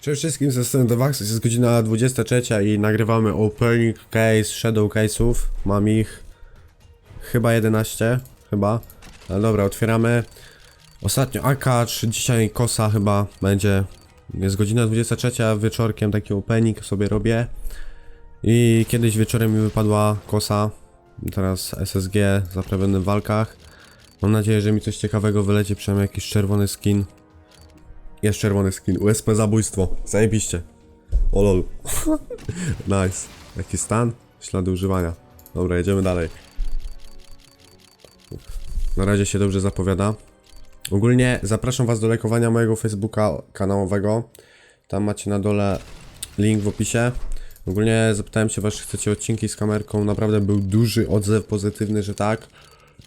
Cześć wszystkim, ze Devax, jest godzina 23 i nagrywamy opening case, shadow case'ów. Mam ich chyba 11, chyba. Ale dobra, otwieramy. Ostatnio AK, dzisiaj kosa chyba będzie. Jest godzina 23, a wieczorkiem taki opening sobie robię. I kiedyś wieczorem mi wypadła kosa. Teraz SSG zapewne w walkach. Mam nadzieję, że mi coś ciekawego wyleci, przynajmniej jakiś czerwony skin. Jest czerwony skin. USP zabójstwo. Zajebiście. O lol. nice. Jaki stan? Ślady używania. Dobra, jedziemy dalej. Na razie się dobrze zapowiada. Ogólnie zapraszam was do lajkowania mojego Facebooka kanałowego. Tam macie na dole link w opisie. Ogólnie zapytałem się was, czy chcecie odcinki z kamerką. Naprawdę był duży odzew pozytywny, że tak.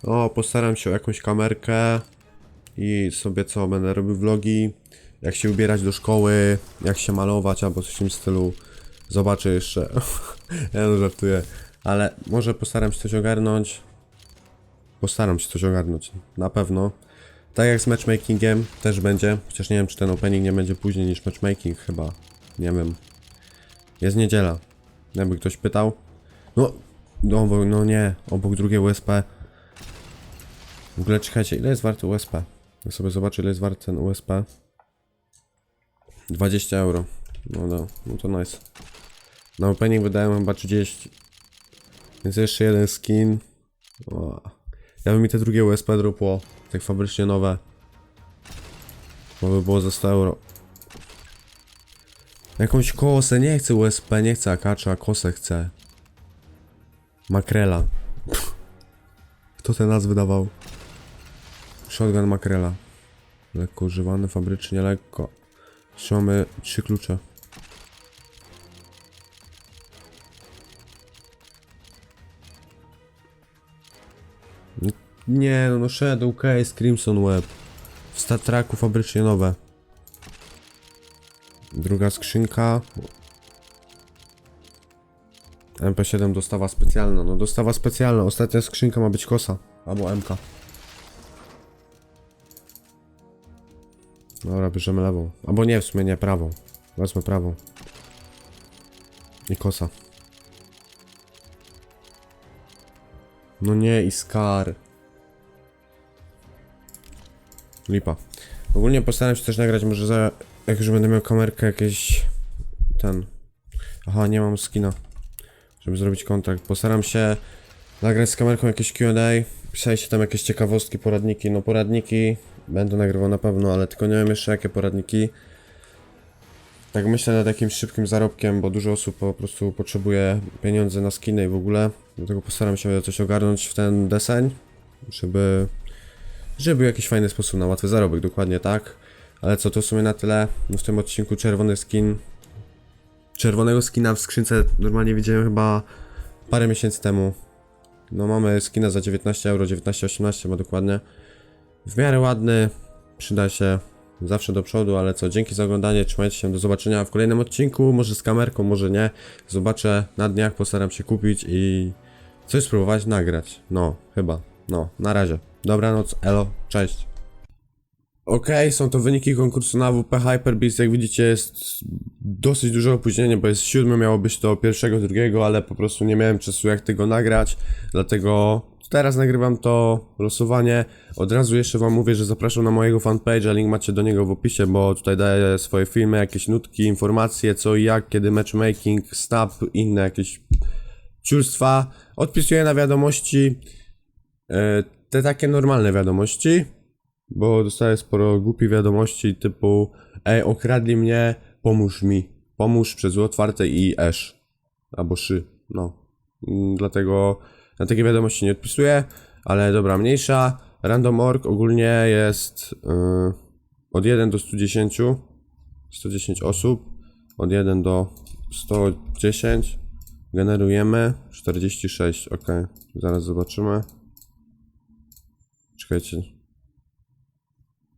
No, postaram się o jakąś kamerkę i sobie co, będę robił vlogi, jak się ubierać do szkoły, jak się malować albo coś w tym stylu. Zobaczę jeszcze. ja no żartuję, ale może postaram się coś ogarnąć. Postaram się coś ogarnąć, na pewno. Tak jak z matchmakingiem też będzie, chociaż nie wiem czy ten opening nie będzie później niż matchmaking chyba. Nie wiem. Jest niedziela. Jakby ktoś pytał. No, no, no nie, obok drugie USP. W ogóle czekajcie, ile jest warty USP? Ja sobie zobaczę ile jest warty ten USP. 20 euro. No, no, no to nice. Na opening wydałem chyba 30. Więc jeszcze jeden skin. O. Ja bym mi te drugie USP dropło. Tak fabrycznie nowe. Bo by było za 100 euro. Jakąś kosę, nie chcę USP, nie chcę akacza, kosę chcę. Makrela. Kto te nazwy dawał? Shotgun makrela. Lekko używany, fabrycznie lekko. Jeszcze mamy trzy klucze. Nie, no, no Shadow Case, Crimson Web. W Star Treku fabrycznie nowe. Druga skrzynka. MP7 dostawa specjalna. No dostawa specjalna. Ostatnia skrzynka ma być kosa. Albo MK. Dobra, bierzemy lewą. Albo nie, w sumie nie, prawą. Wezmę prawą. I kosa. No nie, i skar. Lipa. Ogólnie postaram się też nagrać, może za... Jak już będę miał kamerkę jakieś... Ten... Aha, nie mam skina. Żeby zrobić kontrakt. Postaram się nagrać z kamerką jakieś Q&A. Pisaliście tam jakieś ciekawostki, poradniki. No poradniki będę nagrywał na pewno, ale tylko nie wiem jeszcze jakie poradniki. Tak myślę nad jakimś szybkim zarobkiem, bo dużo osób po prostu potrzebuje pieniędzy na skiny i w ogóle. Dlatego postaram się coś ogarnąć w ten deseń, żeby żeby był jakiś fajny sposób na łatwy zarobek, dokładnie tak. Ale co, to w sumie na tyle. W tym odcinku czerwony skin. Czerwonego skina w skrzynce normalnie widziałem chyba parę miesięcy temu. No mamy skina za 19 euro, 19,18 ma dokładnie. W miarę ładny, przyda się zawsze do przodu, ale co, dzięki za oglądanie, trzymajcie się, do zobaczenia w kolejnym odcinku, może z kamerką, może nie. Zobaczę na dniach, postaram się kupić i coś spróbować nagrać. No, chyba, no, na razie. Dobranoc, elo, cześć. Okej, są to wyniki konkursu na WP Hyperbeast. Jak widzicie, jest dosyć duże opóźnienie, bo jest siódmy, miało być to pierwszego, drugiego, ale po prostu nie miałem czasu jak tego nagrać, dlatego teraz nagrywam to losowanie. Od razu jeszcze wam mówię, że zapraszam na mojego fanpage'a, link macie do niego w opisie, bo tutaj daję swoje filmy, jakieś nutki, informacje, co i jak, kiedy matchmaking, snap, inne jakieś ciulstwa. Odpisuję na wiadomości, e, te takie normalne wiadomości, bo dostaję sporo głupich wiadomości typu Ej, okradli mnie, pomóż mi. Pomóż przez otwarte i esz. Albo szy, no. Mm, Dlatego na takie wiadomości nie odpisuję, ale dobra, mniejsza. Random.org ogólnie jest yy, od 1 do 110. 110 osób. Od 1 do 110. Generujemy 46, ok. Zaraz zobaczymy. Czekajcie.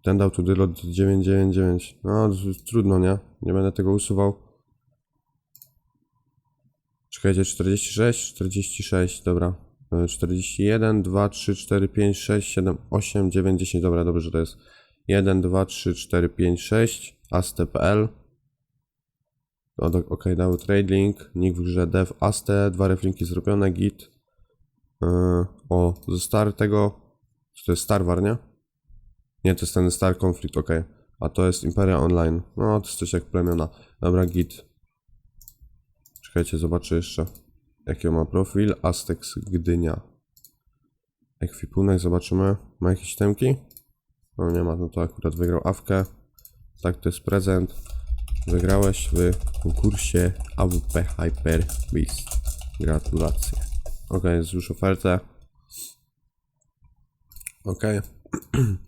Ten dał tu dylot 999. No, trudno, nie? Nie będę tego usuwał. Czekajcie, 46, 46, dobra. E, 41, 2, 3, 4, 5, 6, 7, 8, 9, 10. Dobra, dobrze, że to jest 1, 2, 3, 4, 5, 6. AST.pl No, do, ok, dał trade link, nick w grze dev aste, dwa reflinki zrobione, git. Yy, o, ze star tego, to jest Starwar, nie? Nie, to jest ten Star Conflict, ok. A to jest Imperia Online. No, to jest coś jak plemiona. Dobra, git. Czekajcie, zobaczę jeszcze. Jaki ma profil? Aztex Gdynia. Ekwipunek, zobaczymy. Ma jakieś temki? No nie ma, no to akurat wygrał awkę. Tak, to jest prezent. Wygrałeś w konkursie AWP Hyper Beast. Gratulacje. Ok, jest już ofertę. Ok.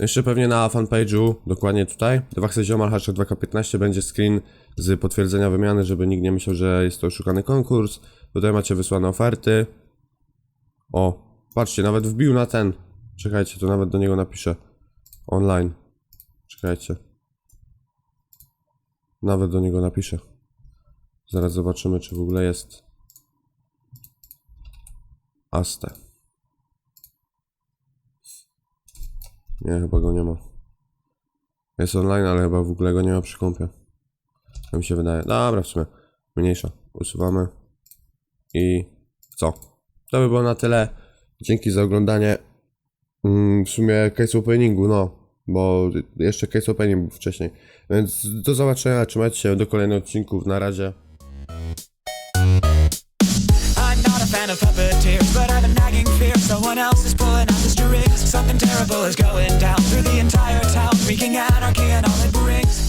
Jeszcze pewnie na fanpage'u, dokładnie tutaj, Dwaxy Ziomal, hashtag 2K15 będzie screen z potwierdzenia wymiany, żeby nikt nie myślał, że jest to oszukany konkurs. Tutaj macie wysłane oferty. O, patrzcie, nawet wbił na ten. Czekajcie, to nawet do niego napiszę. Online. Czekajcie. Nawet do niego napiszę. Zaraz zobaczymy, czy w ogóle jest. Aste. Nie, chyba go nie ma. Jest online, ale chyba w ogóle go nie ma przy kompie. Tak mi się wydaje. Dobra, w sumie. Mniejsza. Usuwamy. I co? To by było na tyle. Dzięki za oglądanie. Mm, w sumie case openingu, no. Bo jeszcze case opening był wcześniej. Więc do zobaczenia. Trzymajcie się do kolejnych odcinków. Na razie. Fan of Something terrible is going down through the entire town, wreaking anarchy and all it brings.